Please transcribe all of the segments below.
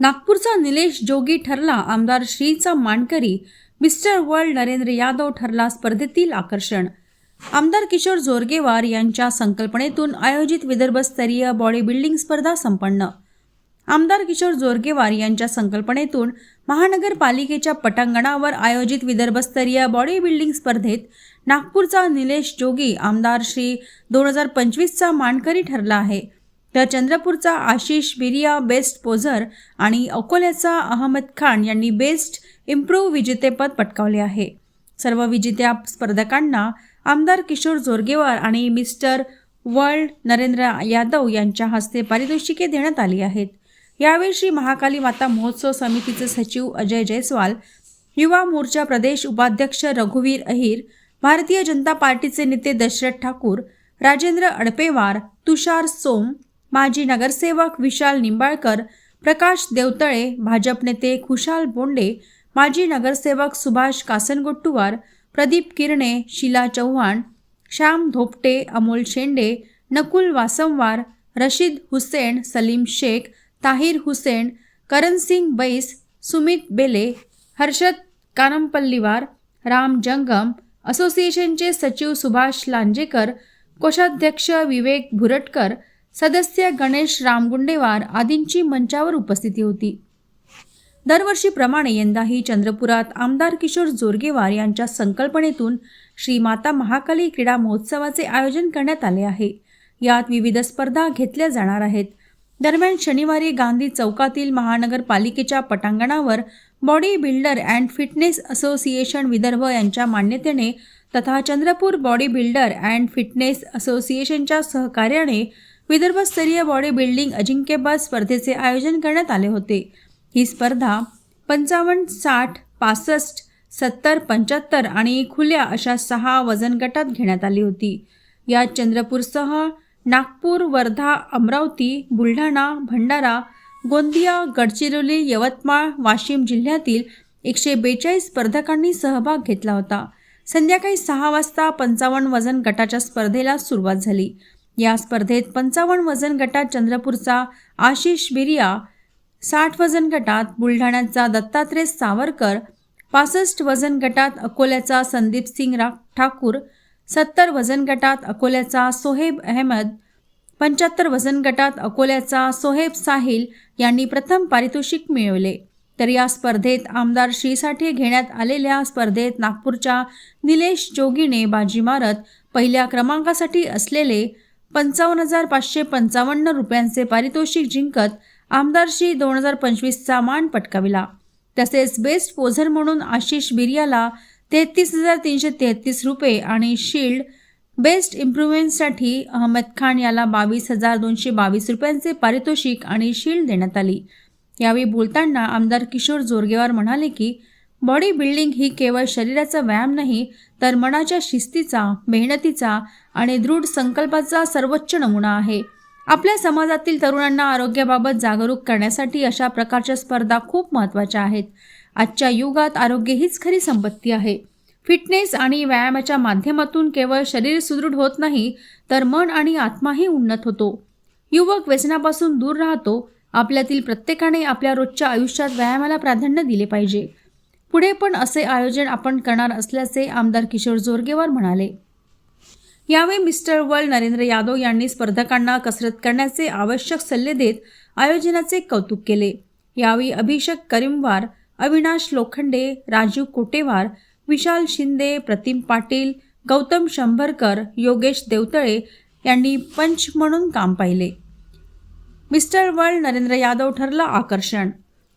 नागपूरचा निलेश जोगी ठरला. आमदार श्रीचा मानकरी मिस्टर वर्ल्ड नरेंद्र यादव ठरला स्पर्धेतील आकर्षण. आमदार किशोर जोरगेवार यांच्या संकल्पनेतून आयोजित विदर्भस्तरीय बॉडी बिल्डिंग स्पर्धा संपन्न. आमदार किशोर जोरगेवार यांच्या संकल्पनेतून महानगरपालिकेच्या पटांगणावर आयोजित विदर्भस्तरीय बॉडी बिल्डिंग स्पर्धेत नागपूरचा निलेश जोगी आमदार श्री दोन हजार पंचवीसचा मानकरी ठरला आहे. तर चंद्रपूरचा आशिष बिरिया बेस्ट पोझर आणि अकोल्याचा अहमद खान यांनी बेस्ट इम्प्रूव्ह विजेतेपद पटकावले आहे. सर्व विजेत्या स्पर्धकांना आमदार किशोर जोरगेवार आणि मिस्टर वर्ल्ड नरेंद्र यादव यांच्या हस्ते पारितोषिके देण्यात आली आहेत. यावेळी श्री महाकाली माता महोत्सव समितीचे सचिव अजय जयस्वाल युवा मोर्चा प्रदेश उपाध्यक्ष रघुवीर अहिर भारतीय जनता पार्टीचे नेते दशरथ ठाकूर राजेंद्र अडपेवार तुषार सोम माजी नगरसेवक विशाल निंबाळकर प्रकाश देवतळे भाजप नेते खुशाल बोंडे माजी नगरसेवक सुभाष कासनगोट्टुवार प्रदीप किरणे शीला चव्हाण श्याम धोपटे अमोल शेंडे नकुल वासमवार रशीद हुसेन सलीम शेख ताहिर हुसेन करणसिंग बैस सुमित बेले हर्षद कानमपल्लीवार राम जंगम असोसिएशनचे सचिव सुभाष लांजेकर कोषाध्यक्ष विवेक भुरटकर सदस्य गणेश रामगुंडेवार आदींची मंचावर उपस्थिती होती. दरवर्षीप्रमाणे यंदाही चंद्रपुरात आमदार किशोर जोरगेवार यांच्या संकल्पनेतून श्री माता महाकाली क्रीडा महोत्सवाचे आयोजन करण्यात आले आहे. यात विविध स्पर्धा घेतल्या जाणार आहेत. दरम्यान शनिवारी गांधी चौकातील महानगरपालिकेच्या पटांगणावर body builder and fitness association Vidarbha यांच्या मान्यतेने तथा Chandrapur body builder and fitness असोसिएशनच्या सहकार्याने विदर्भस्तरीय बॉडी बिल्डिंग अजिंक्यपद स्पर्धेचे आयोजन करण्यात आले होते. ही स्पर्धा पंचावन्न साठ पासष्ट सत्तर पंच्याहत्तर आणि खुल्या अशा सहा वजन गटात घेण्यात आली होती. यात चंद्रपूरसह नागपूर वर्धा अमरावती बुलढाणा भंडारा गोंदिया गडचिरोली यवतमाळ वाशिम जिल्ह्यातील एकशे बेचाळीस स्पर्धकांनी सहभाग घेतला होता. संध्याकाळी सहा वाजता पंचावन्न वजन गटाच्या स्पर्धेला सुरुवात झाली. या स्पर्धेत पंचावन्न वजन गटात चंद्रपूरचा आशिष बिरिया साठ वजन गटात बुलढाण्याचा दत्तात्रय सावरकर पासष्ट वजन गटात अकोल्याचा संदीप सिंग रा ठाकूर सत्तर वजन गटात अकोल्याचा सोहेब अहमद पंच्याहत्तर वजन गटात अकोल्याचा सोहेब साहिल यांनी प्रथम पारितोषिक मिळवले. तर या स्पर्धेत आमदार श्रीसाठी घेण्यात आलेल्या स्पर्धेत नागपूरच्या निलेश जोगीने बाजी मारत पहिल्या क्रमांकासाठी असलेले पंचावन्न हजार पाचशे पंचावन्न रुपयांचे पारितोषिक जिंकत आमदारशी दोन हजार पंचवीसचा मान पटकाविला. तसेच बेस्ट पोझर म्हणून आशिष बिरियाला तेहतीस हजार तीनशे तेहतीस रुपये आणि शील्ड बेस्ट इम्प्रुव्हमेंटसाठी अहमद खान याला बावीस हजार दोनशे बावीस रुपयांचे पारितोषिक आणि शील्ड देण्यात आली. यावेळी बोलताना आमदार किशोर जोरगेवार म्हणाले की बॉडी बिल्डिंग ही केवळ शरीराचा व्यायाम नाही तर मनाच्या शिस्तीचा मेहनतीचा आणि दृढ संकल्पाचा सर्वोच्च नमुना आहे. आपल्या समाजातील तरुणांना आरोग्याबाबत जागरूक करण्यासाठी अशा प्रकारच्या स्पर्धा खूप महत्त्वाच्या आहेत. आजच्या युगात आरोग्य हीच खरी संपत्ती आहे. फिटनेस आणि व्यायामाच्या माध्यमातून केवळ शरीर सुदृढ होत नाही तर मन आणि आत्माही उन्नत होतो. युवक व्यसनापासून दूर राहतो. आपल्यातील प्रत्येकाने आपल्या रोजच्या आयुष्यात व्यायामाला प्राधान्य दिले पाहिजे. पुढे पण असे आयोजन आपण करणार असल्याचे आमदार किशोर जोरगेवार म्हणाले. यावेळी मिस्टर वर्ल्ड नरेंद्र यादव यांनी स्पर्धकांना कसरत करण्याचे आवश्यक सल्ले देत आयोजनाचे कौतुक केले. यावेळी अभिषेक करीमवार अविनाश लोखंडे राजीव कोटेवार विशाल शिंदे प्रतिम पाटील गौतम शंभरकर योगेश देवतळे यांनी पंच म्हणून काम पाहिले. मिस्टर वर्ल्ड नरेंद्र यादव ठरला आकर्षण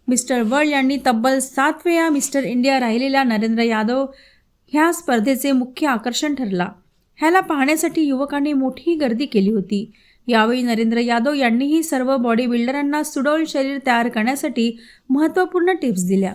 मिस्टर वर्ल्ड यांनी तब्बल सात वेळा मिस्टर इंडिया राहिलेल्या नरेंद्र यादव ह्या स्पर्धेचे मुख्य आकर्षण ठरला. ह्याला पाहण्यासाठी युवकांनी मोठी गर्दी केली होती. यावेळी नरेंद्र यादव यांनीही सर्व बॉडी बिल्डरांना सुडौल शरीर तयार करण्यासाठी महत्त्वपूर्ण टिप्स दिल्या.